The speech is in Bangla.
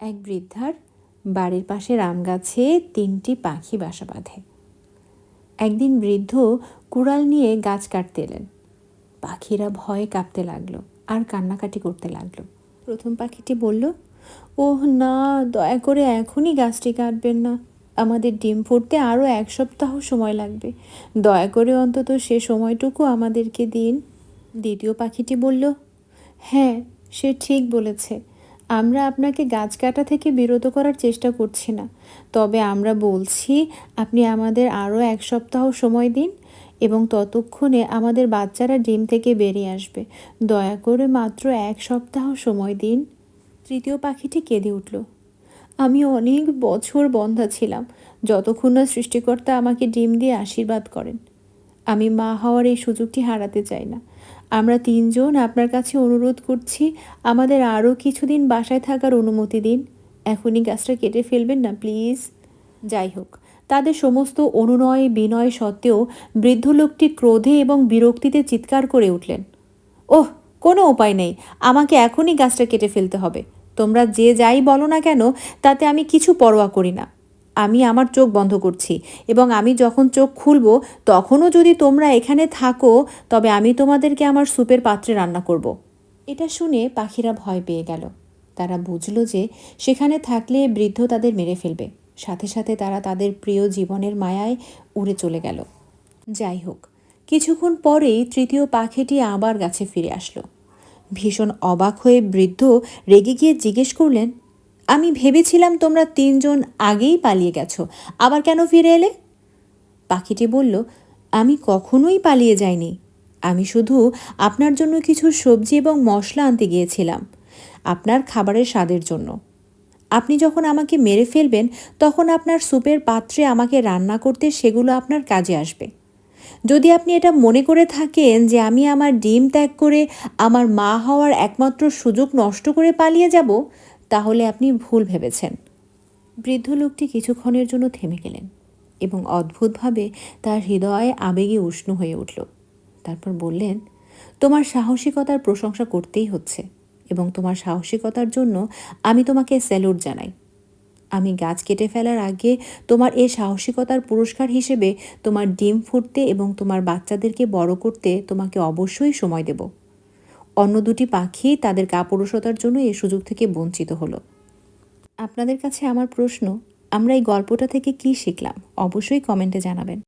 এক বৃদ্ধার বাড়ির পাশের আম গাছে তিনটি পাখি বাসা বাঁধে। একদিন বৃদ্ধ কুড়াল নিয়ে গাছ কাটতে এলেন। পাখিরা ভয়ে কাঁপতে লাগল আর কান্নাকাটি করতে লাগল। প্রথম পাখিটি বলল, ওহ না, দয়া করে এখনই গাছটি কাটবেন না। আমাদের ডিম ফুটতে আরও এক সপ্তাহ সময় লাগবে। দয়া করে অন্তত সে সময়টুকু আমাদেরকে দিন। দ্বিতীয় পাখিটি বলল হ্যাঁ সে ঠিক বলেছে। আমরা আপনাকে গাছ কাটা থেকে বিরত করার চেষ্টা করছি না। তবে আমরা বলছি, আপনি আমাদের আরও এক সপ্তাহ সময় দিন এবং ততক্ষণে আমাদের বাচ্চারা ডিম থেকে বেরিয়ে আসবে। দয়া করে মাত্র এক সপ্তাহ সময় দিন। তৃতীয় পাখিটি কেঁদে উঠল। আমি অনেক বছর বন্ধা ছিলাম। যতক্ষণ না সৃষ্টিকর্তা আমাকে ডিম দিয়ে আশীর্বাদ করেন। আমি মা হওয়ার এই সুযোগটি হারাতে চাই না। আমরা তিনজন আপনার কাছে অনুরোধ করছি, আমাদের আরও কিছুদিন বাসায় থাকার অনুমতি দিন। এখনই গাছটা কেটে ফেলবেন না, প্লিজ। যাই হোক, তাদের সমস্ত অনুনয় বিনয় সত্ত্বেও বৃদ্ধ লোকটি ক্রোধে এবং বিরক্তিতে চিৎকার করে উঠলেন। ওহ, কোনো উপায় নেই, আমাকে এখনই গাছটা কেটে ফেলতে হবে। তোমরা যে যাই বলো না কেন, তাতে আমি কিছু পরোয়া করি না। আমি আমার চোখ বন্ধ করছি এবং আমি যখন চোখ খুলব, তখনও যদি তোমরা এখানে থাকো, তবে আমি তোমাদেরকে আমার স্যুপের পাত্রে রান্না করব। এটা শুনে পাখিরা ভয় পেয়ে গেল। তারা বুঝলো যে সেখানে থাকলে বৃদ্ধ তাদের মেরে ফেলবে। সাথে সাথে তারা তাদের প্রিয় জীবনের মায়ায় উড়ে চলে গেল। যাই হোক, কিছুক্ষণ পরেই তৃতীয় পাখিটি আবার গাছে ফিরে আসলো। ভীষণ অবাক হয়ে বৃদ্ধ রেগে গিয়ে জিজ্ঞেস করলেন আমি ভেবেছিলাম তোমরা তিনজন আগেই পালিয়ে গেছো, আবার কেন ফিরে এলে? পাখিটি বলল, আমি কখনোই পালিয়ে যাইনি। আমি শুধু আপনার জন্য কিছু সবজি এবং মশলা আনতে গিয়েছিলাম, আপনার খাবারের স্বাদের জন্য। আপনি যখন আমাকে মেরে ফেলবেন, তখন আপনার স্যুপের পাত্রে আমাকে রান্না করতে সেগুলো আপনার কাজে আসবে। যদি আপনি এটা মনে করে থাকেন যে আমি আমার ডিম ত্যাগ করে আমার মা হওয়ার একমাত্র সুযোগ নষ্ট করে পালিয়ে যাব তাহলে আপনি ভুল ভেবেছেন। বৃদ্ধ লোকটি কিছুক্ষণের জন্য থেমে গেলেন এবং অদ্ভুতভাবে তার হৃদয় আবেগে উষ্ণ হয়ে উঠল। তারপর বললেন, তোমার সাহসিকতার প্রশংসা করতেই হচ্ছে এবং তোমার সাহসিকতার জন্য আমি তোমাকে স্যালুট জানাই। আমি গাছ কেটে ফেলার আগে তোমার এ সাহসিকতার পুরস্কার হিসেবে তোমার ডিম ফুটতে এবং তোমার বাচ্চাদেরকে বড় করতে তোমাকে অবশ্যই সময় দেব। অন্য দুটি পাখি তাদের কাপুরুষতার জন্য এ সুযোগ থেকে বঞ্চিত হলো। আপনাদের কাছে আমার প্রশ্ন, আমরা এই গল্পটা থেকে কি শিখলাম? অবশ্যই কমেন্টে জানাবেন।